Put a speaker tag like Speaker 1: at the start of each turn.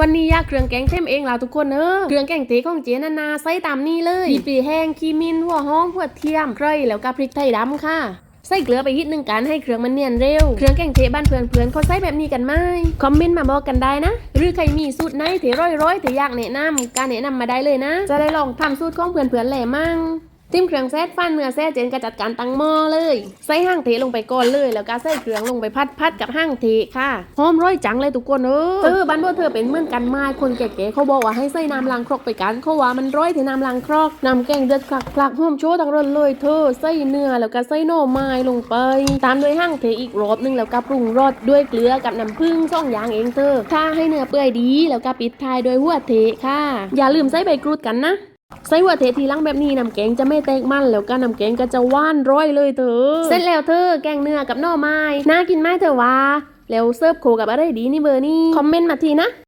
Speaker 1: วันนี้ยาเครื่องแกงเต็มเองแล้วทุกคนเนออเครื่องแกงเตะของเจนานาใส่ตามนี้เลยดีปีแห้งขีมินหัวหอมหัวเทียมไครแล้วก็พริกไทยดำค่ะใส่เกลือไปนิดนึงกันให้เครื่องมันเนียนเร็ว เครื่องแกงเทบ้านเพื่อนเพื่อนๆเขาใส่แบบนี้กันไหมคอมเมนต์มาบอกกันได้นะ หรือใครมีสูตรไหนเทร้อยร้อยๆเทอยากแนะนำการแนะนำมาได้เลยนะ จะได้ลองทำสูตรของเพื่อนเพื่อนๆแหล่มั่ง จิ้มเครื่องแซ่ฟันเนื้อแซ่เจนก็จัดการตั้งหม้อเลย ใส่ห้างเทลงไปก่อนเลย แล้วก็ใส่เครื่องลงไปพัดพัดกับห้างเทค่ะหอมร้อยจังเลยทุกคนเออเออบ้านพวเธอเป็นเหมือนกันไหมคนแก่ๆเขาบอกว่าให้ใส่น้ำล้างครกไปกันเขาว่ามันร้อยที่น้ำล้างครกน้ำแกงเดือดคลักคลักหอมโชว์ทั้งร้นเลยเธอใส่เนื้อแล้วก็ใส่หน่อไม้ลงไป ตามด้วยห้างเทอีกรอบนึงแล้วก็ปรุงรสด้วยเกลือกับน้ำผึ้งสองยางเองเธอถ้าให้เนื้อเปื่อยดี แล้วก็ปิดท้ายด้วยหัวเทค่ะ อย่าลืมใส่ใบกรูดกันนะ ใส่หัวเททีหลังแบบนี้น้ำแกงจะไม่แตกมันแล้วก็น้ำแกงก็จะหว่านร้อยเลยเธอ เสร็จแล้วเธอแกงเนื้อกับหน่อไม้น่ากินไหมเธอวะแล้วเสิร์ฟโคกับอะไรดีนี่เบอร์นี่คอมเมนต์มาทีนะ